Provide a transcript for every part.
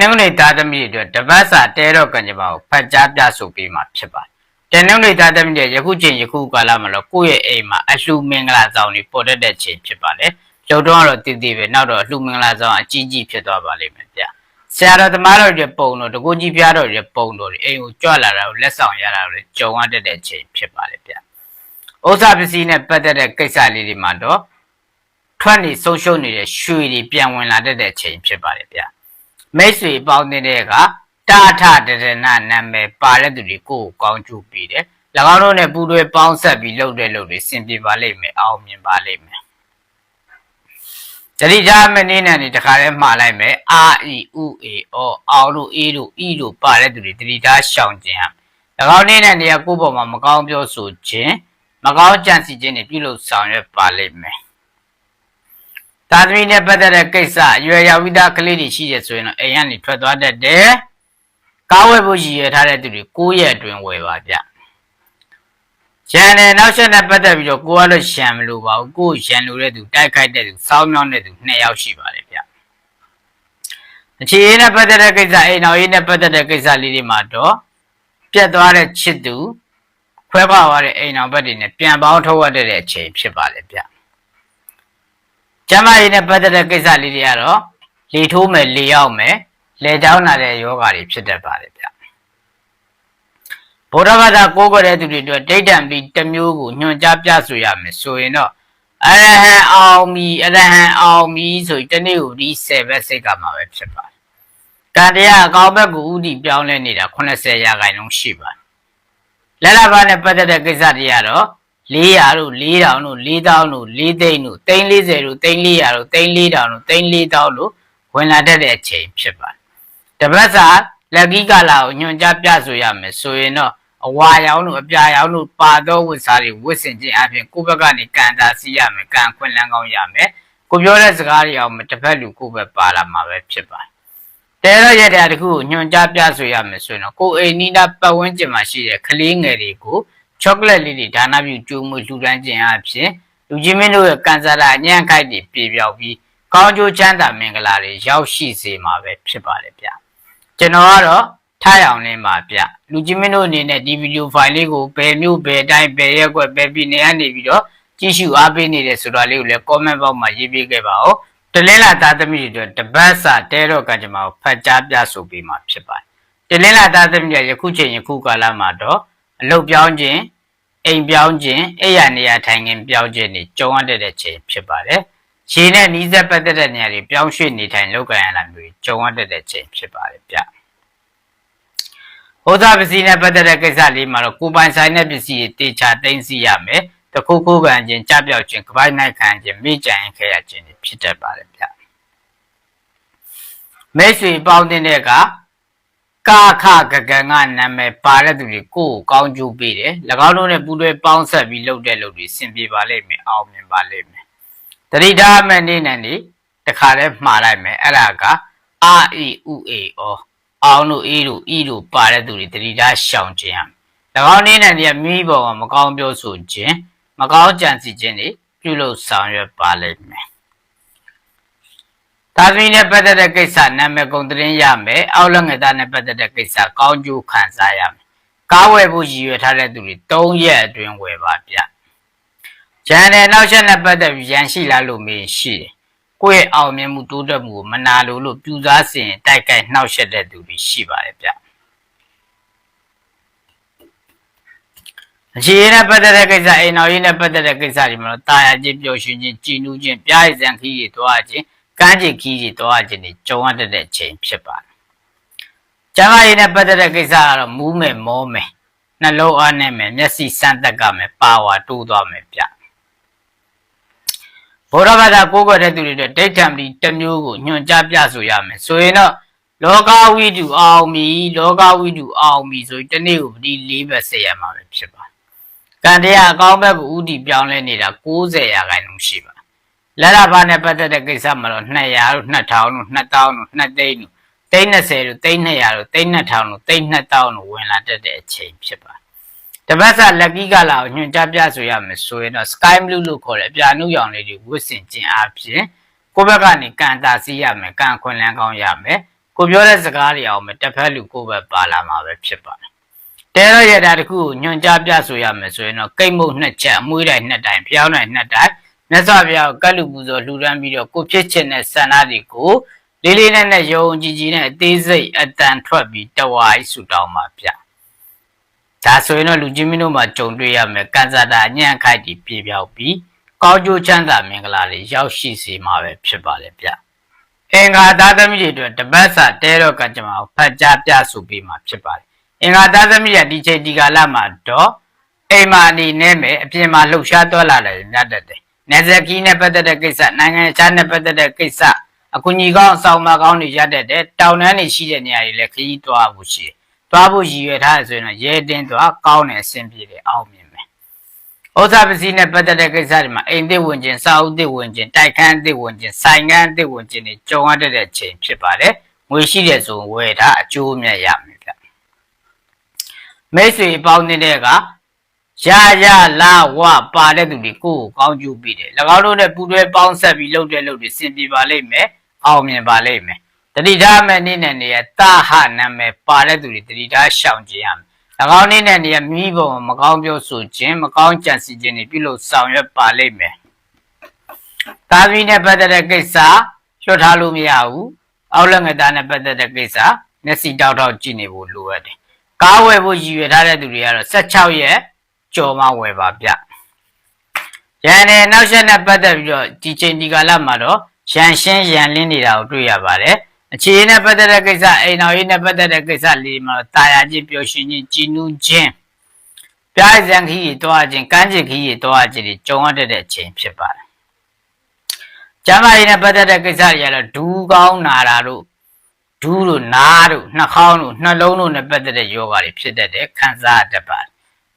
နင်္ဂနွေသားသမီးတွေအတွက်တပတ်စာတဲတော့ကံကြမ္မာကိုဖတ်ကြားပြဆိုပေးမှာဖြစ်ပါတယ်တနင်္ဂနွေသားသမီးတွေယခုချိန်ယခုကာလမှာတော့ကိုယ့်ရဲ့အိမ်မှာအလှမင်္ဂလာဆောင်တွေပေါ်တတ်တဲ့ချိန်ဖြစ်ပါတယ်ကျုပ်တို့ကတော့တည်တည်ပဲနောက်တော့အလှမင်္ဂလာဆောင်အကြီးကြီးဖြစ်သွားပါလိမ့်မယ်ဗျဆရာတော်သမားတော်တွေပုံတော်တကူကြီးပြားတော်တွေပုံတော်တွေအိမ်ကိုကြွလာတာကိုလက်ဆောင်ရတာတွေကြုံရတတ်တဲ့ချိန်ဖြစ်ပါတယ်ဗျဥစ္စာပစ္စည်းနဲ့ပတ်သက်တဲ့ကိစ္စလေးတွေမှာတော့ထွက်နေဆုံးရှုံးနေတဲ့ရွှေတွေပြန်ဝင်လာတတ်တဲ့ချိန်ဖြစ်ပါတယ်ဗျ မိတ်ဆွေပေါင်းတဲ့ကတာထတရဏနာမည်ပါတဲ့သူတွေကိုယ်ကိုကောင်းကျိုးပေးတယ်၎င်းတို့နဲ့ပူးတွဲပေါင်းဆက်ပြီးလုပ်တဲ့လုပ်တွေစင်ပြေပါလိမ့်မယ်အောင်မြင်ပါလိမ့်မယ်တတိယမနေ့နဲ့ဒီတခါလဲမှားလိုက်မယ်အာအီဥအေအောအောင်လို့အေးလို့ဤလို့ပါတဲ့သူတွေတတိထားရှောင်ခြင်းဟာ၎င်းနေ့နဲ့နေရာကိုယ့်ဘောမှာမကောင်းပြောဆိုခြင်းမကောင်းကြံစီခြင်းတွေပြုလုပ်ဆောင်ရွက်ပါလိမ့်မယ် သာသမီနဲ့ပတ်သက်တဲ့ကိစ္စအရွယ်ရောက်ပြီးသားကလေးတွေရှိတယ်ဆိုရင်တော့အိမ်ကနေထွက်သွားတတ်တယ်ကားဝယ်ဖို့ရည်ရွယ်ထားတဲ့သူတွေ9ရက်အတွင်းဝယ်ပါဗျရန်တယ်နောက်ဆက်နဲ့ပတ်သက်ပြီးတော့ကိုကတော့ရန်မလို့ပါဘူးကိုရန်လို့တဲ့သူတိုက်ခိုက်တဲ့သူစောင်းမြောင်းတဲ့သူ2ယောက်ရှိပါတယ်ဗျအခြေအနေနဲ့ပတ်သက်တဲ့ကိစ္စအိမ်တော်ရေးနဲ့ပတ်သက်တဲ့ကိစ္စလေးတွေမှာတော့ပြတ်သွားတဲ့ချစ်သူခွဲခွာသွားတဲ့အိမ်တော်ဘက်တွေနဲ့ပြန်ပေါင်းထုတ်ရတဲ့အချိန်ဖြစ်ပါလေဗျ ကျမကြီးနဲ့ပတ်သက်တဲ့ကိစ္စလေးတွေကတော့လေထိုးမယ်လေရောက်မယ်လေချောင်းလာတဲ့ယောဂါတွေဖြစ်တတ်ပါတယ်ဗျဗုဒ္ဓဘာသာကိုးကွယ်တဲ့သူတွေအတွက်ဒိဋ္ဌံပြီးတစ်မျိုးကိုညွှန်ကြားပြဆိုရမယ်ဆိုရင်တော့အရဟံအောင်မီအရဟံအောင်မီဆိုပြီးတနေ့ကိုဒီ7ဘက်စိတ်ကမှာပဲဖြစ်ပါတယ်ကံတရားအကောင်းဘက်ကိုဥတီပြောင်းလဲနေတာ80ရာခိုင်နှုန်းရှိပါတယ်လက်လာပါနဲ့ပတ်သက်တဲ့ကိစ္စတွေကတော့ 400တို့4000တို့4000တို့4သိန်းတို့340တို့3400တို့34000တို့34000တို့ဝင်လာတတ်တဲ့အချိန်ဖြစ်ပါတယ်တပတ်စာလက်ကြီးကလာကိုညွှန်ကြားပြဆိုရမယ်ဆိုရင်တော့အဝါရောင်တို့အပြာရောင်တို့ပါသောဝတ်စားတွေဝတ်ဆင်ခြင်းအပြင်ကိုယ့်ဘက်ကနေကန်တာစီရမယ်ကန်ခွင့်လန်းကောင်းရမယ်ကိုပြောတဲ့စကားတွေအောင်တစ်ဖက်လူကိုယ့်ဘက်ပါလာမှာပဲဖြစ်ပါတယ်တဲရရတဲ့တခုကိုညွှန်ကြားပြဆိုရမယ်ဆိုရင်တော့ကိုယ်အိမ်နီးနားပတ်ဝန်းကျင်မှာရှိတဲ့ကလေးငယ်တွေကို ချောကလက်လေးတွေဒါနပြုကျိုးမွေလှူဒန်းခြင်းအပြင်လူကြီးမင်းတို့ရဲ့ကန်ဆာလာအညံ့ခိုက်တွေပြေပြောက်ပြီးကောင်းကျိုးချမ်းသာမင်္ဂလာတွေရောက်ရှိစေမှာပဲဖြစ်ပါတယ်ဗျာကျွန်တော်ကတော့ထားအောင်နေမှာဗျလူကြီးမင်းတို့အနေနဲ့ဒီဗီဒီယိုဖိုင်လေးကိုဘယ်မျိုးဘယ်တိုင်းဘယ်ရက်ွက်ဘယ်ပြည်နယ်ကနေပြီးတော့ကြည့်ရှုအားပေးနေတယ်ဆိုတာလေးကိုလည်း comment box မှာရေးပေးခဲ့ပါဦးတလင်းလာသားသမီးတွေအတွက်တပတ်စာတဲတော့ကံကြမ္မာကိုဖတ်ကြားပြဆိုပေးမှာဖြစ်ပါတယ်တလင်းလာသားသမီးတွေယခုချိန်ယခုကာလမှာတော့ အလုတ်ပြောင်းခြင်းအိမ်ပြောင်းခြင်းအိယာနေရာထိုင်ခင်းပြောင်းခြင်းတွေကြုံရတဲ့ချိန်ဖြစ်ပါတယ်ခြေနဲ့နီးစပ်ပတ်သက်တဲ့နေရာတွေပြောင်းရွှေ့နေထိုင်လောက်ကန်ရတာမျိုးကြုံရတဲ့ချိန်ဖြစ်ပါတယ်ဗျဟောသားပစ္စည်းနဲ့ပတ်သက်တဲ့ကိစ္စလေးမှာတော့ကိုပိုင်ဆိုင်တဲ့ပစ္စည်းတွေတေချာသိမ်းစီရမယ်တခုခုခံခြင်းကြပြောက်ခြင်းကပိုင်းနိုင်ခံခြင်းမိကြံခဲရခြင်းတွေဖြစ်တတ်ပါတယ်ဗျမိတ်ဆွေပေါင်းတဲ့က ကာခကကံကနာမည်ပါတဲ့သူတွေကိုကိုကောင်းကျိုးပေးတယ်၎င်းတို့နဲ့ပူးတွဲပေါင်းဆက်ပြီးလုပ်တဲ့လုပ်တွေစင်ပြေပါလိမ့်မယ်အောင်မြင်ပါလိမ့်မယ်တတိထားမဲ့နေနဲ့နေတခါတည်းမှားလိုက်မယ်အဲ့ဒါကအာအီဥအေအောအောင်တို့အေးတို့ဤတို့ပါတဲ့သူတွေတတိထားရှောင်ခြင်း၎င်းနေနဲ့နေမိဘကမကောင်းပြောဆိုခြင်းမကောင်းကြံစီခြင်းတွေပြုလုပ်ဆောင်ရွက်ပါလိမ့်မယ် သာသမီနဲ့ပတ်သက်တဲ့ကိစ္စနာမည်ကုန်သတင်းရမယ်အောက်လက်ငယ်သားနဲ့ပတ်သက်တဲ့ကိစ္စကောင်းကျိုးခံစားရမယ်ကားဝယ်ဖို့ရည်ရွယ်ထားတဲ့သူတွေ၃ရက်အတွင်းဝယ်ပါဗျဂျန်တဲ့နောက်ချက်နဲ့ပတ်သက်ပြီးရန်ရှိလာလို့မေးရှိတယ်ကိုယ့်ရဲ့အောင်မြင်မှုတိုးတက်မှုကိုမနာလိုလို့ပြူစားစင်တိုက်ကိုက်နှောက်ယှက်တဲ့သူတွေရှိပါတယ်ဗျအခြေအနေနဲ့ပတ်သက်တဲ့ကိစ္စအိမ်တော်ရေးနဲ့ပတ်သက်တဲ့ကိစ္စတွေမှာတော့တာယာချင်းပျော်ရွှင်ခြင်းကြည်နူးခြင်းပြားရည်စံခီးတွေတွားခြင်း ကမ်းခြေခီးကြီးသွားခြင်းတွေကြုံရတဲ့ချိန်ဖြစ်ပါတယ်။ကျမ်းမာရေးနဲ့ပတ်သက်တဲ့ကိစ္စကတော့မူးမယ်မောမယ်နှလုံးအားနဲ့မယ်မျက်စိစမ်းသက်ကမယ်ပါဝါတိုးသွားမယ်ဗျ။ဘုရားဘာသာကိုးကွယ်တဲ့သူတွေအတွက်ဒိဋ္ဌံပြီးတစ်မျိုးကိုညွှန်ကြားပြဆိုရမယ်ဆိုရင်တော့လောကဝိတုအောင်မီလောကဝိတုအောင်မီဆိုရင်တနေ့ကိုဒီ၄ဘက်ဆက်ရမှာပဲဖြစ်ပါတယ်။ကံတရားအကောင်းဘက်ကိုဥတီပြောင်းလဲနေတာ90ရာခိုင်နှုန်းရှိပါ လက်ရဘာနဲ့ပတ်သက်တဲ့ကိစ္စမှာတော့200တို့2000တို့2000တို့2သိန်းတို့သိန်း30တို့သိန်း200တို့သိန်း2000တို့သိန်း2000တို့ဝင်လာတတ်တဲ့အချိန်ဖြစ်ပါတပတ်စာလက်ကြီးကလာကိုညွှန်ကြားပြဆိုရမယ်ဆိုရင်တော့ sky blue လို့ခေါ်တဲ့အပြာနုရောင်လေးတွေဝတ်ဆင်ခြင်းအပြင်ကိုယ့်ဘက်ကနေကန်တာစီးရမယ်ကန်ခွန်လန်းကောင်းရမယ်ကိုပြောတဲ့စကားတွေအောင်မယ်တစ်ဖက်လူကိုပဲပါလာမှာပဲဖြစ်ပါတယ်တဲတော့ရတာတခုကိုညွန်ကြားပြဆိုရမယ်ဆိုရင်တော့ကိတ်မုတ်နှစ်ချက်အမွှေးတိုင်းနှစ်တိုင်းဖျောင်းတိုင်းနှစ်တိုင်း မြတ်စွာဘုရားကိုကတ်လူပူဇော်လှူဒန်းပြီးတော့ကိုဖြစ်ချင်တဲ့ဆန္ဒတွေကိုလေးလေးနက်နက်ယုံကြည်ကြည်နဲ့အသေးစိတ်အတန်ထွက်ပြီးတဝါးဆူတောင်းမှာဗျဒါဆိုရင်တော့လူကြီးမင်းတို့မှာကြုံတွေ့ရမယ်ကန်စာတာညံ့ခိုက်တီပြေပြောက်ပြီးကောင်းကျိုးချမ်းသာမင်္ဂလာတွေရောက်ရှိစေမှာပဲဖြစ်ပါလေဗျအင်္ဂါသားသမီးတွေအတွက်တပတ်စာတဲတော့ကကြမအောင်ဖတ်ကြားပြဆိုပေးမှာဖြစ်ပါတယ်အင်္ဂါသားသမီးရဒီချိန်ဒီကာလမှာတော့အိမ်မာအနေနဲ့မယ်အပြင်မှာလှုပ်ရှားသွားလာတယ်ညတ်တတ်တယ် နေဇက်ကြီးနဲ့ပတ်သက်တဲ့ကိစ္စနိုင်ငံခြားနဲ့ပတ်သက်တဲ့ကိစ္စအကူညီကောင်းအဆောင်မကောင်းတွေရတတ်တယ်တောင်တန်းတွေရှိတဲ့နေရာတွေလည်းခရီးသွားဖို့ရှိတယ်သွားဖို့ရည်ရွယ်ထားရဆိုရင်တော့ရဲတင်းသွားကောင်းတယ်အဆင်ပြေတယ်အောင်မြင်မယ်ဥစ္စာပစ္စည်းနဲ့ပတ်သက်တဲ့ကိစ္စတွေမှာအိမ်သစ်ဝင်ခြင်းစာအုပ်သစ်ဝင်ခြင်းတိုက်ခန်းသစ်ဝင်ခြင်းဆိုင်ခန်းသစ်ဝင်ခြင်းတွေကြုံရတဲ့ချိန်ဖြစ်ပါတယ်ငွေရှိတဲ့ဆိုဝယ်တာအကျိုးအမြတ်ရမယ်ဗျမိတ်ဆွေပေါင်းနေတဲ့က ရရလာဝပါတဲ့သူတွေကိုယ်ကိုကောင်းကျိုးပြီးတယ်၎င်းတို့နဲ့ပူတွဲပေါင်းဆက်ပြီးလုပ်တဲ့လုပ်တွေစင်ပြေပါလိမ့်မယ်အောင်မြင်ပါလိမ့်မယ်တတိထားမဲ့နေ့နဲ့နေရတာဟနာမည်ပါတဲ့သူတွေတတိထားရှောင်ကြရမယ်၎င်းနေ့နဲ့နေရမိဘုံမကောင်းပြောဆိုခြင်းမကောင်းကြံစည်ခြင်းတွေပြုလုပ်ဆောင်ရွက်ပါလိမ့်မယ်တာသမီနဲ့ပတ်သက်တဲ့ကိစ္စလျှော့ထားလို့မရဘူးအောက်လက်ငယ်သားနဲ့ပတ်သက်တဲ့ကိစ္စမျက်စိတောက်တောက်ကြည့်နေဖို့လိုရတယ်ကားဝယ်ဖို့ရည်ရွယ်ထားတဲ့သူတွေကတော့16ရက် ကြော်မှဝယ်ပါဗျရန်နဲ့နောက်ဆက်နဲ့ပတ်သက်ပြီးတော့ဒီချိန်ဒီကာလမှာတော့ရန်ရှင်းရန်လင်းနေတာကိုတွေ့ရပါတယ်အခြေအနေနဲ့ပတ်သက်တဲ့ကိစ္စအိမ်တော်ရေးနဲ့ပတ်သက်တဲ့ကိစ္စလေးမှာတာယာချင်းပျော်ရွှင်ခြင်းကြည်နူးခြင်းပြားစံခီးရီတွားခြင်းကမ်းခြေခီးရီတွားခြင်းတွေကြုံရတဲ့အချိန်ဖြစ်ပါတယ်ကျမ်းမာရေးနဲ့ပတ်သက်တဲ့ကိစ္စတွေကတော့ဒူးကောင်းနာတာတို့ဒူးတို့နားတို့နှာခေါင်းတို့နှလုံးတို့နဲ့ပတ်သက်တဲ့ယောဂါတွေဖြစ်တတ်တယ်ခံစားတတ်ပါတယ်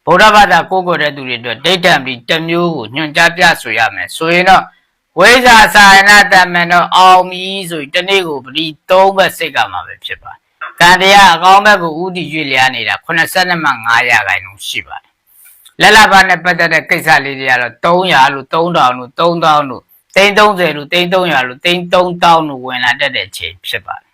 ဗုဒ္ဓဘာသာကိုးကွယ်တဲ့သူတွေအတွက်ဒိဋ္ဌံပြီးတစ်မျိုးကိုညွှန်ကြားပြဆိုရမယ်ဆိုရင်တော့ဝိဇ္ဇာစာယနာတမန်တော့အောင်ပြီဆိုရင်တနေ့ကိုပတိ၃ဘက်စိတ်ကမှာပဲဖြစ်ပါတယ်။ကံတရားအကောင်းဘက်ကိုဥတီရွေ့လျားနေတာ82မှ900ခိုင်နှုန်းရှိပါတယ်။လက်လဘနဲ့ပတ်သက်တဲ့ကိစ္စလေးတွေကတော့300လို့3000လို့3000လို့330လို့300လို့33000လို့ဝင်လာတတ်တဲ့ချိန်ဖြစ်ပါတယ်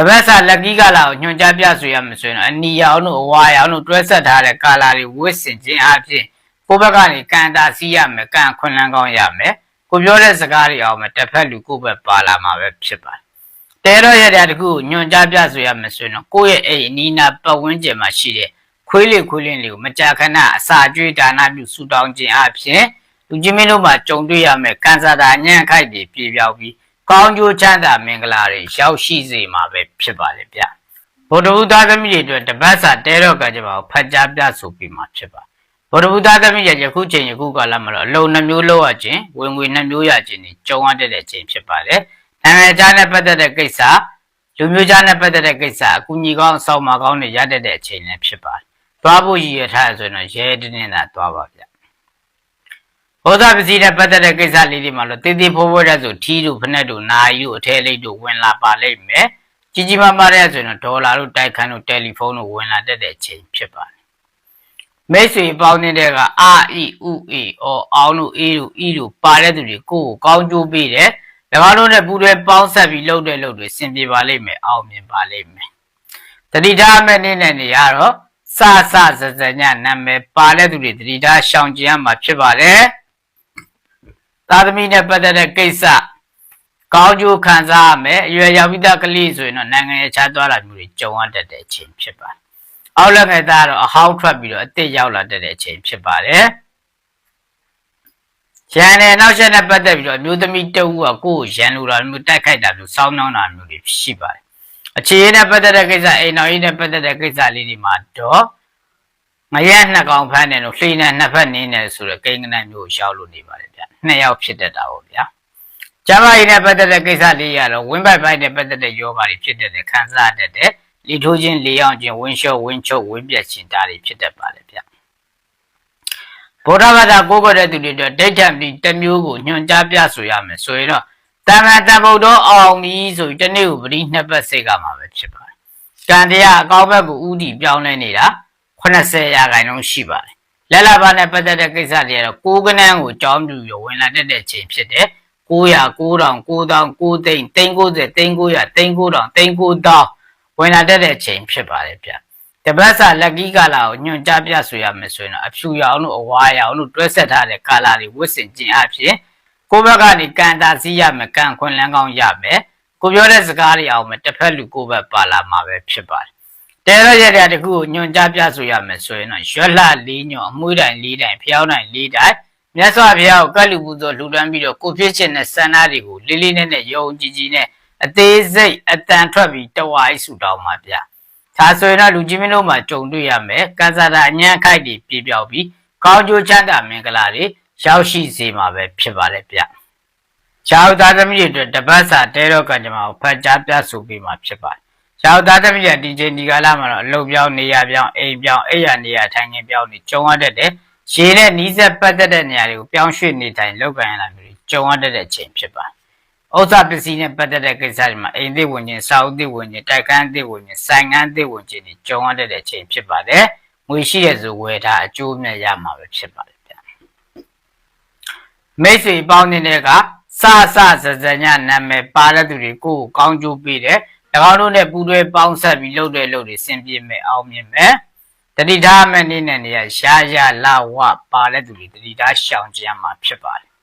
တပတ်စာလက်ကီးကာလာကိုညွှန်ကြားပြဆိုရမယ်ဆိုရင်တော့အနီရောင်တို့အဝါရောင်တို့တွဲဆက်ထားတဲ့ကာလာတွေဝတ်ဆင်ခြင်းအပြင်ကိုယ့်ဘက်ကနေကန်တာစီးရမယ်ကန်ခွန်လန်းကောင်းရမယ်ကိုပြောတဲ့စကားတွေအောင်မယ်တစ်ဖက်လူကိုယ့်ဘက်ပါလာမှာပဲဖြစ်ပါတယ်တဲတော့ရတဲ့တခုကိုညွှန်ကြားပြဆိုရမယ်ဆိုရင်တော့ကိုယ့်ရဲ့အိမ်အနီးနားပတ်ဝန်းကျင်မှာရှိတဲ့ခွေးလေးခွေးလင်းလေးကိုမကြာခဏအစာကျွေးဒါနပြုဆူတောင်းခြင်းအပြင်လူကြီးမင်းတို့မှာကြုံတွေ့ရမယ်ကန်ဆာတာညံ့ခိုက်တွေပြေပြောက်ပြီး ကောင်းကျိုးချမ်းသာမင်္ဂလာတွေရောက်ရှိစေမှာပဲဖြစ်ပါလေဗျဗုဒ္ဓဘုရားသမီးတွေအတွက်တပတ်စာတဲတော့ကကြပါဖတ်ကြားပြဆိုပြီးမှာဖြစ်ပါဗုဒ္ဓဘုရားသမီးရဲ့ယခုချိန်ယခုကာလမှာတော့အလုံးနှမျိုးလောက်ရခြင်းဝင်ငွေနှမျိုးရခြင်းတွေကြုံရတဲ့ချိန်ဖြစ်ပါတယ်နိုင်ငံခြားနဲ့ပတ်သက်တဲ့ကိစ္စလူမျိုးခြားနဲ့ပတ်သက်တဲ့ကိစ္စအကူအညီကောင်းအဆောင်မကောင်းတွေရတဲ့အချိန်လည်းဖြစ်ပါတယ်သွားဖို့ရည်ရထားဆိုရင်တော့ရဲတင်းတင်းသာသွားပါဗျ ဘောဓပစ္စည်းနဲ့ပတ်သက်တဲ့ကိစ္စလေးတွေမှာလို့တေးသေးဖိုးဖိုးတဲ့ဆိုထီးတို့ဖက်နဲ့တို့နာယူအထဲလေးတို့ဝင်လာပါလိမ့်မယ်ကြီးကြီးမားမားတဲ့ဆိုရင်တော့ဒေါ်လာတို့တိုက်ခန်းတို့တယ်လီဖုန်းတို့ဝင်လာတတ်တဲ့အချိန်ဖြစ်ပါတယ်မိတ်ဆွေပေါင်းနေတဲ့ကအာအီဥအေအောအောင်တို့အေးတို့ဤတို့ပါတဲ့သူတွေကိုကိုကောင်းကျိုးပေးတယ်၎င်းတို့နဲ့ပူးတွဲပေါင်းဆက်ပြီးလုပ်တဲ့လုပ်တွေစင်ပြေပါလိမ့်မယ်အောင်မြင်ပါလိမ့်မယ်တတိထားမဲ့နေ့နဲ့နေရတော့စစစစညနာမည်ပါတဲ့သူတွေတတိထားရှောင်ကျင်ရမှာဖြစ်ပါတယ် သာသမီနဲ့ပတ်သက်တဲ့ကိစ္စကောင်းကျိုးခံစားရမယ်အရွယ်ရောက်ပြီးသားကလေးဆိုရင်တော့နိုင်ငံရေးခြားသွားတာမျိုးတွေကြုံရတတ်တဲ့အချိန်ဖြစ်ပါတယ်။အောက်လက်ငယ်သားတော့အဟောင်းထွက်ပြီးတော့အစ်စ်ရောက်လာတတ်တဲ့အချိန်ဖြစ်ပါတယ်။ရန်နဲ့နောက်ဆက်နဲ့ပတ်သက်ပြီးတော့အမျိုးသမီးတဦးကကိုယ့်ကိုရန်လိုတာမျိုးတိုက်ခိုက်တာမျိုးစောင်းနှောင်းတာမျိုးတွေရှိပါတယ်။အခြေအနေနဲ့ပတ်သက်တဲ့ကိစ္စအိမ်တော်ကြီးနဲ့ပတ်သက်တဲ့ကိစ္စလေးတွေမှာတော့ငရက်နှစ်ကောင်ဖမ်းတယ်လို့လှိနဲ့နှစ်ဖက်နင်းတယ်ဆိုတော့ကိန်းကနန်းမျိုးရောက်လို့နေပါတယ်ဗျ နှစ်ယောက်ဖြစ်တတ်တာပေါ့ဗျာကျမကြီးနဲ့ပတ်သက်တဲ့ကိစ္စလေးရတော့ဝင်းပိုက်ပိုက်နဲ့ပတ်သက်တဲ့ယောဂါတွေဖြစ်တတ်တယ်ခံစားတတ်တယ်လီထိုးခြင်းလေအောင်ခြင်းဝင်းလျှော့ဝင်းချုပ်ဝင်းပြက်ခြင်းဒါတွေဖြစ်တတ်ပါတယ်ဗျဗုဒ္ဓဘာသာကိုးကွယ်တဲ့သူတွေတော့ဒိဋ္ဌံပြီးတစ်မျိုးကိုညွှန်ကြားပြဆိုရမယ်ဆိုရင်တော့တမန်တန်ဗုဒ္ဓအောင်ပြီဆိုပြီးတနေ့ကိုပရိနှစ်ပတ်စိတ်ကမှာပဲဖြစ်ပါတယ်ကံတရားအကောင်းဘက်ကိုဥတီပြောင်းလဲနေတာ80ရာခိုင်နှုန်းရှိပါတယ် လက်လာပါနဲ့ပတ်သက်တဲ့ကိစ္စတွေကတော့ကိုးကနန်းကိုကြောင်းပြူရဝင်လာတတ်တဲ့ချိန်ဖြစ်တယ်900 9000 9000 9သိန်းသိန်း90သိန်း900သိန်း9000သိန်း9000ဝင်လာတတ်တဲ့အချိန်ဖြစ်ပါတယ်ဗျတပတ်စာလက်ကီးကာလာကိုညွန်ကြားပြဆိုရမယ်ဆိုရင်တော့အဖြူရောင်တို့အဝါရောင်တို့တွဲဆက်ထားတဲ့ကာလာတွေဝတ်ဆင်ခြင်းအပြင်ကိုယ့်ဘက်ကနေကန်တာစီးရမယ်ကန်ခွန်လန်းကောင်းရမယ်ကိုပြောတဲ့စကားတွေအောင်မယ်တစ်ဖက်လူကိုယ့်ဘက်ပါလာမှာပဲဖြစ်ပါတယ် တဲရရတဲ့တခုကိုညွန်ကြားပြဆိုရမယ်ဆိုရင်တော့ရွက်လှလေးညွန်အမွှေးတိုင်လေးတိုင်ဖျောင်းတိုင်လေးတိုင်မြတ်စွာဘုရားကိုကတ်လူပူဇော်လှူဒန်းပြီးတော့ကိုဖြစ်ခြင်းနဲ့စန္ဒတွေကိုလေးလေးနဲ့နဲ့ယုံကြည်ကြည်နဲ့အသေးစိတ်အတန်ထွက်ပြီးတဝါအိဆူတောင်းပါဗျာဒါဆိုရင်တော့လူကြီးမင်းတို့မှာကြုံတွေ့ရမယ်ကံစားတာအញ្ញံခိုက်တွေပြေပြောက်ပြီးကောင်းကျိုးချမ်းသာမင်္ဂလာတွေရောက်ရှိစေမှာပဲဖြစ်ပါတယ်ဗျာချောက်သားသမီးတွေအတွက်တပတ်စာတဲတော့ကံကြမ္မာကိုဖတ်ကြားပြဆိုပေးမှာဖြစ်ပါတယ် ချောက်သားသမီးတွေဒီချိန်ဒီကာလမှာတော့အလုပ်ပြောင်းနေရပြောင်းအိမ်ပြောင်းအိမ်ရနေရထိုင်ငင်ပြောင်းနေကြုံရတတ်တယ်ရှည်တဲ့နီးစပ်ပတ်သက်တဲ့နေရာတွေကိုပြောင်းရွှေ့နေတိုင်းလောက်ကန်ရတာမျိုးတွေကြုံရတတ်တဲ့ချိန်ဖြစ်ပါတယ်ဥစ္စာပစ္စည်းနဲ့ပတ်သက်တဲ့ကိစ္စတွေမှာအိမ်သစ်ဝင်ခြင်းစာအုပ်သစ်ဝင်ခြင်းတိုက်ကန်းသစ်ဝင်ခြင်းဆိုင်ငန်းသစ်ဝင်ခြင်းတွေကြုံရတဲ့ချိန်ဖြစ်ပါတယ်။ငွေရှိတဲ့ဆိုဝယ်ထားအကျိုးမြတ်ရမှာပဲဖြစ်ပါတယ်ဗျ။မိတ်ဆွေပေါင်းနေတဲ့ကစစစစညနာမည်ပါတဲ့သူတွေကိုယ်ကိုကောင်းကျိုးပေးတယ်။၎ င်းတို့နဲ့ပူးတွဲပေါင်းဆက်ပြီးလုပ်တဲ့လုပ်တွေစင်ပြေမယ်အောင်မြင်မယ်။တတိထားမဲ့နေနဲ့နေရရှားရလာဝပါတဲ့သူတွေတတိထားရှောင်ကြရမှာဖြစ်ပါတယ်။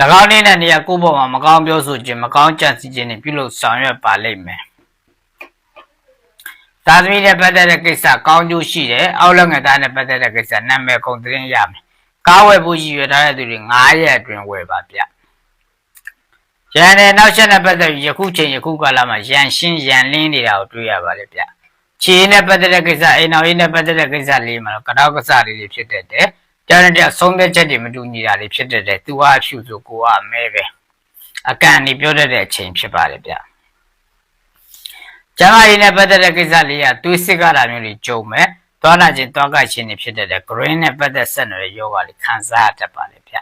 ၎င်းနေနဲ့နေရာကိုယ့်ဘောမှာမကောင်းပြောဆိုခြင်းမကောင်းကြံစည်ခြင်းတွေပြုလုပ်ဆောင်ရွက်ပါလိမ့်မယ်။ သာသမီနဲ့ပတ်သက်တဲ့ကိစ္စကောင်းကျိုးရှိတယ်။အောက်လက်ငယ်သားနဲ့ပတ်သက်တဲ့ကိစ္စနာမည်ကုန်သတင်းရမယ်။ကားဝယ်ဖို့ရည်ရွယ်ထားတဲ့သူတွေ9ရက်အတွင်းဝယ်ပါဗျ။ရန်နဲ့နောက်ချက်နဲ့ပတ်သက်ပြီးယခုချိန်ယခုကာလမှာရန်ရှင်းရန်လင်းနေတာကိုတွေ့ရပါလေဗျ။ခြေနဲ့ပတ်သက်တဲ့ကိစ္စအိမ်တော်ရေးနဲ့ပတ်သက်တဲ့ကိစ္စလေးမှာတော့ကတော့ကစားလေးတွေဖြစ်တတ်တယ်။ကြားတဲ့တရားဆုံးဖြတ်ချက်တွေမတူညီတာတွေဖြစ်တဲ့တဲ့သူကအဖြူဆိုကိုကအမဲပဲအကန်နေပြောတတ်တဲ့အချိန်ဖြစ်ပါတယ်ဗျ ကျမ်းမာရေးနဲ့ပတ်သက်တဲ့ကိစ္စလေးကသွေးစစ်ကားတာမျိုးတွေကြုံမဲ့သွားလာခြင်းသွားကခြင်းတွေဖြစ်တဲ့တဲ့ green နဲ့ပတ်သက်ဆက်နွယ်တဲ့ယောဂတွေခံစားတတ်ပါလေဗျ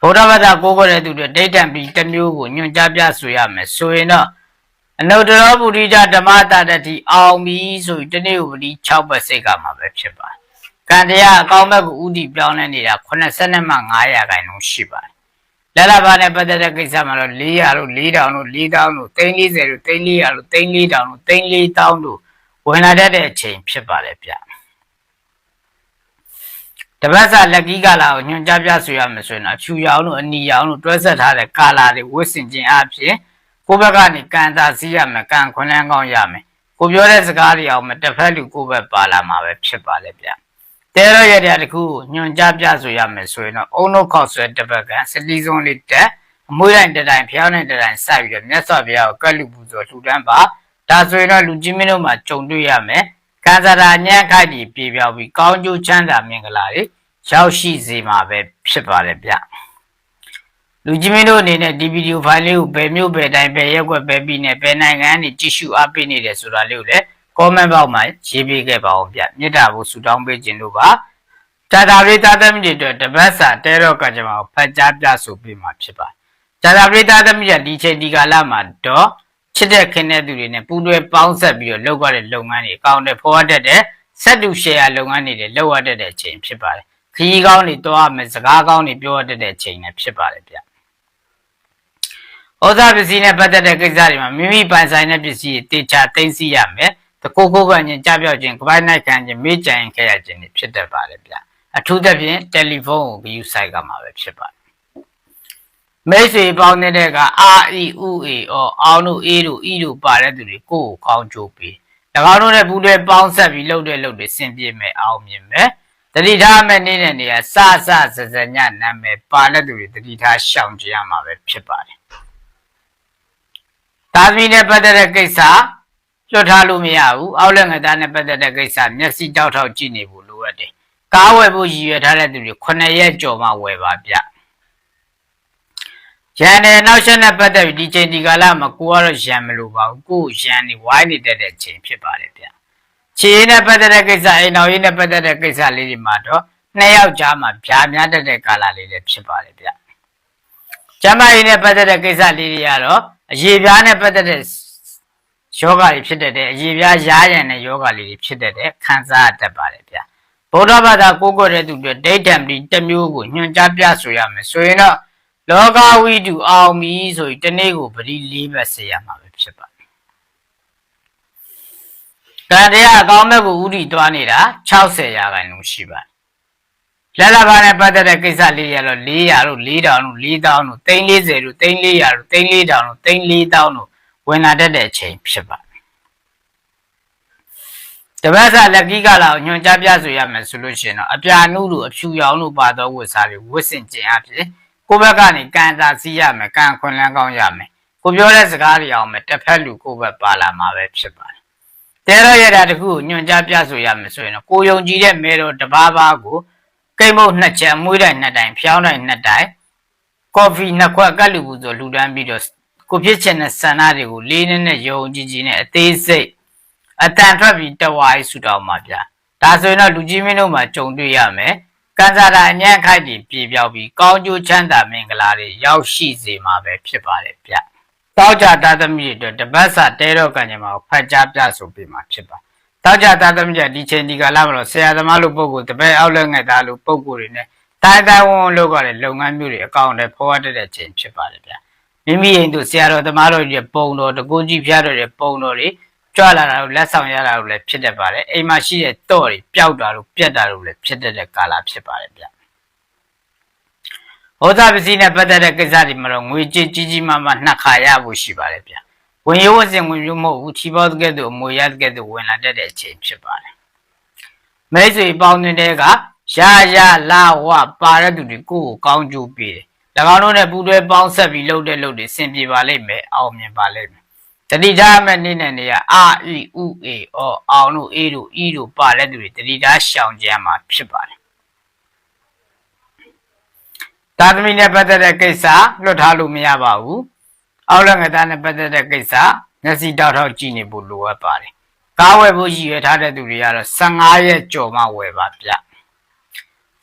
ဗုဒ္ဓဘာသာကိုးကွယ်တဲ့သူတွေဒိဋ္ဌံပြီးတစ်မျိုးကိုညွှန်ကြားပြဆိုရမယ်ဆိုရင်တော့အနုတ္တရပုရိသဓမ္မတာတတိအောင်ပြီဆိုပြီးတနေ့ဥပတိ6ပတ်စိတ်ကမှာပဲဖြစ်ပါတယ်ကံတရားအကောင်းဘက်ကိုဥတီပြောင်းလဲနေတာ80မှ900ခိုင်နှုန်းရှိပါတယ်။ လက်လဘာနဲ့ပတ်သက်တဲ့ကိစ္စမှာတော့400လို့4000လို့4000လို့340လို့340လို့34000လို့34000လို့ဝင်လာတတ်တဲ့အချိန်ဖြစ်ပါတယ်ဗျ။တပတ်စာလက်ကီးကာလာကိုညွှန်ကြားပြဆိုရမယ်ဆိုရင်အဖြူရောင်လို့အနီရောင်လို့တွဲဆက်ထားတဲ့ကာလာတွေဝတ်ဆင်ခြင်းအပြင်ကိုယ့်ဘက်ကနေကံသာစီးရမယ်ကံခွန်းလန်းကောင်းရမယ်ကိုပြောတဲ့စကားတွေအောင်မတစ်ဖက်လူကိုယ့်ဘက်ပါလာမှာပဲဖြစ်ပါလေဗျ။ တဲရရတဲ့တခုညွန်ကြားပြဆိုရမယ်ဆိုရင်တော့အုံနှုတ်ခေါက်ဆွဲတပတ်ကန်စတီစုံလေးတက်အမွှေးတိုင်းတတိုင်းဖျောင်းတိုင်းတတိုင်းစိုက်ပြီးတော့မြတ်စွာဘုရားကိုကတ်လူပူဇော်လှူဒန်းပါဒါဆိုရင်တော့လူကြီးမင်းတို့မှာကြုံတွေ့ရမယ်ကံစားရာညံ့ခိုက်ပြီးပြေပြောက်ပြီးကောင်းကျိုးချမ်းသာမင်္ဂလာတွေရောက်ရှိစေမှာပဲဖြစ်ပါတယ်ဗျလူကြီးမင်းတို့အနေနဲ့ဒီဗီဒီယိုဖိုင်လေးကိုဘယ်မျိုးဘယ်တိုင်းဘယ်ရက်ွက်ဘယ်ပြည်နယ်ဘယ်နိုင်ငံကနေကြည့်ရှုအားပေးနေတယ်ဆိုတာလေးကိုလည်း comment box မှာရေးပေးခဲ့ပါအောင်ဗျမေတ္တာကိုဆုတောင်းပေးခြင်းတို့ပါတာတာပရိသတ်သမီးတွေအတွက်တပတ်စာတဲတော့ကကြမှာဖတ်ကြားပြဆိုပေးမှာဖြစ်ပါတယ်တာတာပရိသတ်သမီးကဒီချိန်ဒီကာလမှာတော့ချစ်တဲ့ခင်တဲ့သူတွေနဲ့ပူးတွဲပေါင်းဆက်ပြီးတော့လုပ်ရတဲ့လုပ်ငန်းတွေအကောင့်တွေဖော်ရတတ်တဲ့ဆက်တူ share လုပ်ငန်းတွေလုပ်ရတတ်တဲ့ချိန်ဖြစ်ပါတယ်ခရီးကောင်းတွေတွားမယ်စကားကောင်းတွေပြောရတတ်တဲ့ချိန်လည်းဖြစ်ပါတယ်ဗျဩဇာပစ္စည်းနဲ့ပတ်သက်တဲ့ကိစ္စတွေမှာမိမိပိုင်ဆိုင်တဲ့ပစ္စည်းတွေတေချာသိသိရမယ် တကိုကိုကချင်းကြပြောက်ခြင်းကပိုင်းနိုင်ခံခြင်းမေးကြရင်ခဲ့ရခြင်းတွေဖြစ်တတ်ပါတယ်ဗျအထူးသဖြင့်တယ်လီဖုန်းကို view site ကမှာပဲဖြစ်ပါတယ်မိတ်ဆွေပေါင်းတဲ့ကအာအီဥအေအောအောင်တို့အေးတို့ဤတို့ပါတဲ့သူတွေကိုကိုကောင်းကြိုးပေး၎င်းတို့နဲ့ဘူးတွေပေါင်းဆက်ပြီးလှုပ်တဲ့လှုပ်တွေဆင်ပြေမယ်အောင်မြင်မယ်တတိထားမဲ့နေတဲ့နေရာစစစစညနာမည်ပါတဲ့သူတွေတတိထားရှောင်ကြရမှာပဲဖြစ်ပါတယ်သာသမီနဲ့ပတ်သက်တဲ့ကိစ္စ လွတ်ထားလို့မရဘူးအောက်လက်ငသားနဲ့ပတ်သက်တဲ့ကိစ္စမျက်စိတောက်ထောက်ကြည့်နေဖို့လိုအပ်တယ်ကားဝယ်ဖို့ရည်ရွယ်ထားတဲ့သူတွေ9ရက်ကြော်မှဝယ်ပါဗျရန်နဲ့နောက်ဆက်နဲ့ပတ်သက်ပြီးဒီချိန်ဒီကာလမှာကိုကတော့ရန်မလို့ပါဘူးကိုရန်နေဝိုင်းနေတတ်တဲ့ချိန်ဖြစ်ပါတယ်ဗျခြေရင်းနဲ့ပတ်သက်တဲ့ကိစ္စအိမ်တော်ရင်းနဲ့ပတ်သက်တဲ့ကိစ္စလေးတွေမှာတော့နှစ်ယောက်ကြားမှာဗျာများတတ်တဲ့ကာလလေးတွေဖြစ်ပါတယ်ဗျကျမရင်းနဲ့ပတ်သက်တဲ့ကိစ္စလေးတွေကတော့အရေးပြားနဲ့ပတ်သက်တဲ့ ယောဂတွေဖြစ်တတ်တဲ့အရေးပြားရားရံတဲ့ယောဂလေးတွေဖြစ်တတ်တဲ့ခံစားတတ်ပါတယ်ဗျဗုဒ္ဓဘာသာကိုးကွယ်တဲ့သူတွေဒိဋ္ဌံပတိတစ်မျိုးကိုညွှန်ကြားပြဆိုရမယ်ဆိုရင်တော့လောကဝိတုအောင်ပြီဆိုပြီးတနေ့ကိုပတိ၄ဘက်ဆေးရမှာပဲဖြစ်ပါတယ်ကံတရားအကောင်းမဲ့ကိုဥတီသွားနေတာ60ရာခိုင်နှုန်းရှိပါတယ်လက်လဘာနဲ့ပတ်သက်တဲ့ကိစ္စလေးရတော့400တို့4000တို့4000တို့340တို့3400တို့3400တို့3400တို့ ဝင်လာတတ်တဲ့အချိန်ဖြစ်ပါတယ်တပတ်စာလက်ကြီးကလာကိုညွှန်ကြားပြဆိုရမယ်ဆိုလို့ရှိရင်တော့အပြာနုတို့အဖြူရောင်တို့ပါသောဝတ်စားတွေဝတ်ဆင်ခြင်းအဖြစ်ကိုယ့်ဘက်ကနေကန်တာစီးရမယ်ကန်ခွန်လန်းကောင်းရမယ်ကိုပြောတဲ့စကားတွေအောင်မယ်တစ်ဖက်လူကိုယ့်ဘက်ပါလာမှာပဲဖြစ်ပါတယ်တဲရရတာတခုကိုညွှန်ကြားပြဆိုရမယ်ဆိုရင်တော့ကိုယုံကြည်တဲ့မဲတော်တစ်ပါးပါးကိုကိတ်မုတ်နှစ်ချက်မွေးတိုင်းနှစ်တိုင်းဖျောင်းတိုင်းနှစ်တိုင်းကော်ဖီနှစ်ခွက်ကတ်လူဘူးဆိုလူတန်းပြီးတော့ ကိုဖြစ်ချင်တဲ့ဆန္ဒတွေကိုလေးနဲ့နဲ့ယုံကြည်ကြည်နဲ့အသေးစိတ်အတန်ထွက်ပြီးတဝါးဆူတောင်းမှာဗျာဒါဆိုရင်တော့လူကြီးမင်းတို့မှာကြုံတွေ့ရမယ်ကံစားတာအញ្ញံခိုက်ပြီးပြေပြောက်ပြီးကောင်းကျိုးချမ်းသာမင်္ဂလာတွေရောက်ရှိစေမှာပဲဖြစ်ပါတယ်ဗျတောက်ကြတာသမီးတွေအတွက်တပတ်စာတဲတော့ကံကြမှာကိုဖတ်ကြားပြဆိုပေးမှာဖြစ်ပါတောက်ကြတာသမီးတွေဒီချိန်ဒီကာလမှာတော့ဆရာသမားလို့ပုံကိုတပည့်အောက်လက်ငယ်သားလို့ပုံကိုတွေနဲ့တိုင်းတိုင်းဝန်လို့ကလည်းလုပ်ငန်းမျိုးတွေအကောင့်တွေဖော်ရတဲ့ချိန်ဖြစ်ပါတယ်ဗျ မိမိရင်တို့ဆရာတော်သမားတော်တွေပုံတော်တကူကြီးဖျားတော်တွေပုံတော်တွေကြွလာတာတို့လက်ဆောင်ရတာတို့လည်းဖြစ်တတ်ပါတယ်အိမ်မှာရှိတဲ့တော့တွေပျောက်တာတို့ပြက်တာတို့လည်းဖြစ်တတ်တဲ့ကာလဖြစ်ပါတယ်ဗျဟောသားပစ္စည်းနဲ့ပတ်သက်တဲ့ကိစ္စတွေမှာတော့ငွေကြေးကြီးကြီးမားမားနှက်ခါရဖို့ရှိပါတယ်ဗျဝင်ရိုးဝစဉ်ဝင်ရိုးမဟုတ်ဘူးချီပေါကဲ့သို့အမွေရကဲ့သို့ဝင်လာတတ်တဲ့အချိန်ဖြစ်ပါတယ်မိတ်ဆွေပေါင်းတဲ့ကရရလာဝပါတဲ့သူတွေကိုကိုကောင်းကျိုးပေးတယ်၎ င်းတို့နဲ့ပူးတွဲပေါင်းဆက်ပြီးလုပ်တဲ့လုပ်တွေဆင်ပြေပါလိမ့်မယ်အောင်မြင်ပါလိမ့်မယ်တတိထားမဲ့နေ့နဲ့နေရအာအီဥအေအော အောင်တို့အေးတို့ဤတို့ပါတဲ့သူတွေတတိထားရှောင်ကြံမှာဖြစ်ပါတယ်သာသမီနဲ့ပတ်သက်တဲ့ကိစ္စလွတ်ထားလို့မရပါဘူးအောက်လက်ငသားနဲ့ပတ်သက်တဲ့ကိစ္စမျက်စိတောက်ထောက်ကြည့်နေဖို့လိုအပ်ပါတယ်ကားဝယ်ဖို့ရည်ရွယ်ထားတဲ့သူတွေကတော့15ရက်ကြော်မှဝယ်ပါဗျ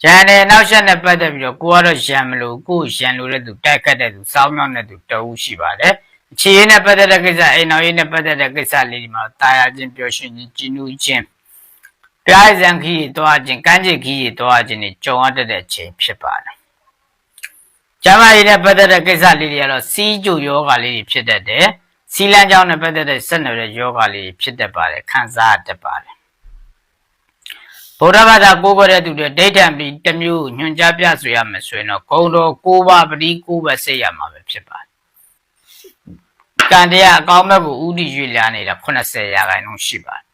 ရန်တယ်နောက်ဆက်နဲ့ပတ်သက်ပြီးတော့ကိုကတော့ရန်မလို့ကိုရန်လို့တဲ့သူတိုက်ခတ်တဲ့သူစောင်းမြောင်းတဲ့သူတအုပ်ရှိပါတယ်အခြေရေးနဲ့ပတ်သက်တဲ့ကိစ္စအိမ်တော်ရေးနဲ့ပတ်သက်တဲ့ကိစ္စလေးဒီမှာတာယာချင်းပျော်ရွှင်ခြင်းကြည်နူးခြင်းပြားစံခီးတွားခြင်းကမ်းခြေခီးတွားခြင်းတွေကြုံရတဲ့အချိန်ဖြစ်ပါတယ်ကျမကြီးနဲ့ပတ်သက်တဲ့ကိစ္စလေးတွေကတော့စီးကြိုယောဂလေးတွေဖြစ်တတ်တယ်စီလန်းကြောင်းနဲ့ပတ်သက်တဲ့ဆက်နွယ်တဲ့ယောဂလေးဖြစ်တတ်ပါတယ်ခံစားတတ်ပါတယ် ဗုဒ္ဓဘာသာကိုးကွယ်တဲ့သူတွေဒိဋ္ဌံပြီးတစ်မျိုးညွှန်ကြားပြဆိုရမယ်ဆိုရင်တော့ဂုံတော်၉ပါးပတိ၉ပါးစိတ်ရမှာပဲဖြစ်ပါတယ်ကံတရားအကောင်းဘက်ကိုဥတီရွေ့လာနေတာ80ရာခိုင်နှုန်းရှိပါတယ်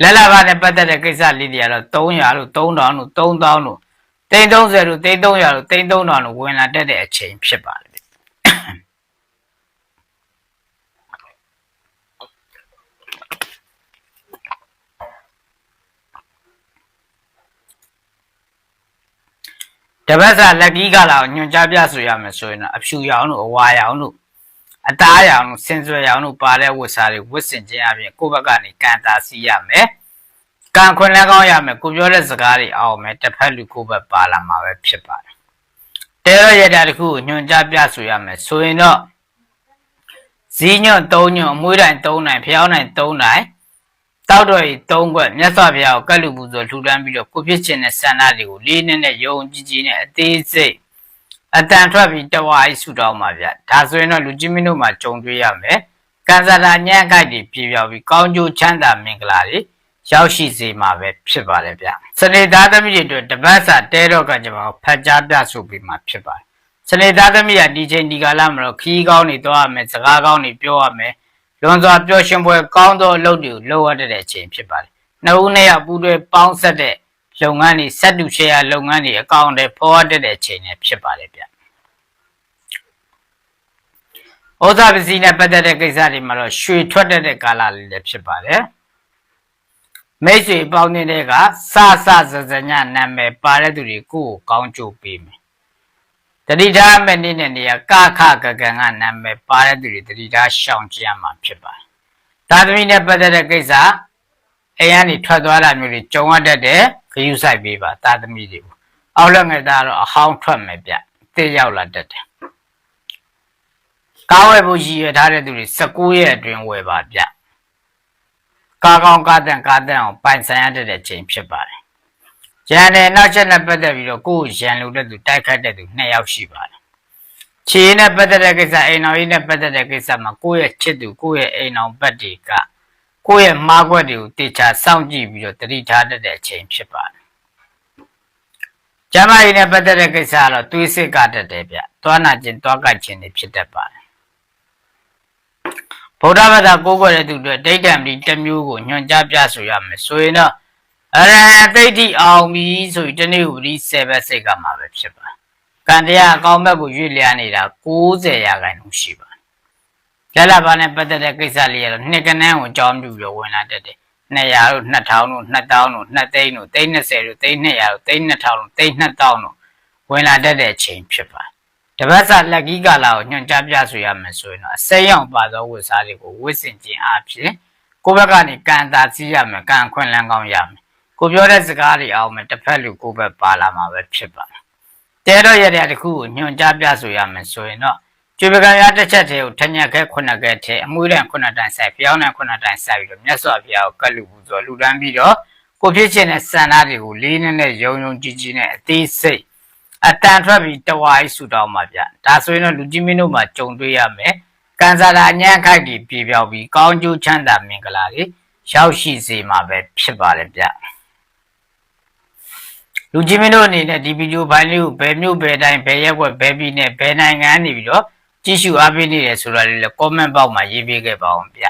လက်လာပါနဲ့ပတ်သက်တဲ့ကိစ္စလေးတွေကတော့300လို့3000လို့3000လို့330လို့330လို့33000လို့ဝင်လာတတ်တဲ့အချိန်ဖြစ်ပါတယ် တပတ်စာလက်ကြီးကလာကိုညွန်ကြားပြဆိုရမယ်ဆိုရင်တော့အဖြူရောင်တို့အဝါရောင်တို့အသားရောင်တို့စင်စွယ်ရောင်တို့ပါတဲ့ဝတ်စားတွေဝတ်ဆင်ခြင်းအပြင်ကိုယ့်ဘက်ကနေကန်တာစီရမယ်ကံခွင်လည်းကောင်းရမယ်ကိုပြောတဲ့စကားတွေအောင်မယ်တစ်ဖက်လူကိုယ့်ဘက်ပါလာမှာပဲဖြစ်ပါတယ်တဲရရတာတခုကိုညွန်ကြားပြဆိုရမယ်ဆိုရင်တော့ဇီးညွန့်၃ညွန့်အမွှေးတိုင်း၃နိုင်ဖျောင်းတိုင်း၃နိုင် တောက်တော်ရီ၃ခွက်မြတ်စွာဘုရားကိုကတ်လူပူဇော်လှူဒန်းပြီးတော့ကိုဖြစ်ခြင်းနဲ့ဆန္ဒတွေကိုလေးနဲ့နဲ့ယုံကြည်ကြည်နဲ့အသေးစိတ်အတန်ထွက်ပြီးတဝါးဆူတောင်းပါဗျဒါဆိုရင်တော့လူကြီးမင်းတို့မှာကြုံတွေ့ရမယ်ကံစားတာညံ့ခိုက်တွေပြေပြောက်ပြီးကောင်းကျိုးချမ်းသာမင်္ဂလာတွေရောက်ရှိစေမှာပဲဖြစ်ပါတယ်ဗျစနေသားသမီးတွေအတွက်တပတ်စာတဲတော့ကကြပါဖတ်ကြားပြဆိုပြီးမှဖြစ်ပါတယ်စနေသားသမီးကဒီချိန်ဒီကာလမှာတော့ခီးကောင်းတွေတော့ရမယ်စကားကောင်းတွေပြောရမယ် လွန်စွာပျော်ရွှင်ပွဲကောင်းသောအလုပ်တွေကိုလုပ်ရတဲ့အချိန်ဖြစ်ပါတယ်။နှစ်ဦးနဲ့ရပူးတွဲပေါင်းဆက်တဲ့လုပ်ငန်းတွေစက်တူရှယ်ယာလုပ်ငန်းတွေအကောင့်တွေဖော်ရတဲ့အချိန်နဲ့ဖြစ်ပါတယ်ဗျ။ဩဇာပစ္စည်းနဲ့ပတ်သက်တဲ့ကိစ္စတွေမှာတော့ရွှေထွက်တတ်တဲ့ကာလလေးလည်းဖြစ်ပါတယ်။မိတ်ဆွေပေါင်းနေတဲ့ကစစစစညနာမည်ပါတဲ့သူတွေကိုကိုကောင်းကြိုးပေးမယ် တတိထားမဲ့နေ့နဲ့နေရာကခကကံကနာမည်ပါတဲ့သူတွေတတိထားရှောင်ကြရမှာဖြစ်ပါတယ်။သာသမီနဲ့ပတ်သက်တဲ့ကိစ္စအဲကနေထွက်သွားတာမျိုးတွေကြုံရတတ်တဲ့ခယူဆိုင်ပေးပါသာသမီတွေကိုအောက်လက်ငယ်သားတော့အဟောင်းထွက်မယ်ဗျ။တေးရောက်လာတတ်တယ်။ကားဝယ်ဖို့ရည်ရွယ်ထားတဲ့သူတွေ19ရက်အတွင်းဝယ်ပါဗျကားကောင်းကားတန်ကားတန်အောင်ပိုင်ဆိုင်ရတဲ့ချိန်ဖြစ်ပါတယ် ရန်တဲ့နောက်ချက်နဲ့ပတ်သက်ပြီးတော့ကိုယ့်ကိုရန်လို့တဲ့သူတိုက်ခတ်တဲ့သူ2ယောက်ရှိပါတယ်ခြေနဲ့ပတ်သက်တဲ့ကိစ္စအိမ်တော်ကြီးနဲ့ပတ်သက်တဲ့ကိစ္စမှာကိုယ့်ရဲ့ချစ်သူကိုယ့်ရဲ့အိမ်တော်ဘက်တွေကကိုယ့်ရဲ့မှားကွက်တွေကိုတေချာစောင့်ကြည့်ပြီးတော့တတိထားတတ်တဲ့အချိန်ဖြစ်ပါတယ်ကျမ်းမာရေးနဲ့ပတ်သက်တဲ့ကိစ္စကတော့သွေးစစ်ကတတ်တယ်ဗျသွားနာခြင်းသွားကတ်ခြင်းတွေဖြစ်တတ်ပါတယ်ဗုဒ္ဓဘာသာကိုးကွယ်တဲ့သူတွေဒိဋ္ဌံပတိတစ်မျိုးကိုညွှန်ကြားပြဆိုရမယ်ဆိုရင်တော့ အရဟံသိဋ္ဌိအောင်ပြီဆိုပြီးတနေ့ဥပတိ7ဘက်စိတ်ကမှာပဲဖြစ်ပါကံတရားအကောင်းဘက်ကိုရွေ့လျားနေတာ90ရာခိုင်နှုန်းရှိပါလက်လာပါနဲ့ပတ်သက်တဲ့ကိစ္စလေးရတော့နှစ်ကနန်းကိုအကြောင်းပြုပြီးတော့ဝင်လာတတ်တယ်200တို့2000တို့2000တို့2သိန်းတို့330တို့300တို့32000တို့32000တို့ဝင်လာတတ်တဲ့အချိန်ဖြစ်ပါတပတ်စာလက်ကြီးကာလာကိုညွှန်ကြားပြဆိုရမယ်ဆိုရင်တော့အစိမ်းရောင်ပါသောဝတ်စားတွေကိုဝတ်ဆင်ခြင်းအပြင်ကိုယ့်ဘက်ကနေကံတာစီးရမယ်ကံခွင့်လန်းကောင်းရမယ် ကိုပြောတဲ့စကားတွေအောင်မယ်တစ်ဖက်လူကိုယ့်ဘက်ပါလာမှာပဲဖြစ်ပါတဲတော့ရတဲ့တခုကိုညွှန်ကြားပြဆိုရမယ်ဆိုရင်တော့ကျွေပကံရတစ်ချက်တည်းကိုထညက်ခဲခုနှစ်ခဲထဲအမွှေးတန်ခုနှစ်တန်ဆိုင်ဖျောင်းတန်ခုနှစ်တန်ဆိုင်ပြီးတော့မြတ်စွာဘုရားကိုကတ်လူပူဇော်လူတန်းပြီးတော့ကိုဖြစ်ခြင်းနဲ့စံသားတွေကိုလေးနဲ့နဲ့ယုံယုံကြည်ကြည်နဲ့အသေးစိတ်အတန်ထွက်ပြီးတဝါးဆူတောင်းပါဗျဒါဆိုရင်တော့လူကြီးမင်းတို့မှာကြုံတွေ့ရမယ်ကံစားတာအညံ့ခိုက်ပြီးပြေပြောက်ပြီးကောင်းကျိုးချမ်းသာမင်္ဂလာတွေရောက်ရှိစေမှာပဲဖြစ်ပါတယ်ဗျ လူကြီးမင်းတို့အနေနဲ့ဒီဗီဒီယိုဖိုင်လေးကိုဘယ်မျိုးဘယ်တိုင်းဘယ်ရက်ွက်ဘယ်ပြည်နဲ့ဘယ်နိုင်ငံနေပြီးတော့ကြည့်ရှုအားပေးနေတယ်ဆိုတာလေးလည်း comment box မှာရေးပေးခဲ့ပါအောင်ဗျ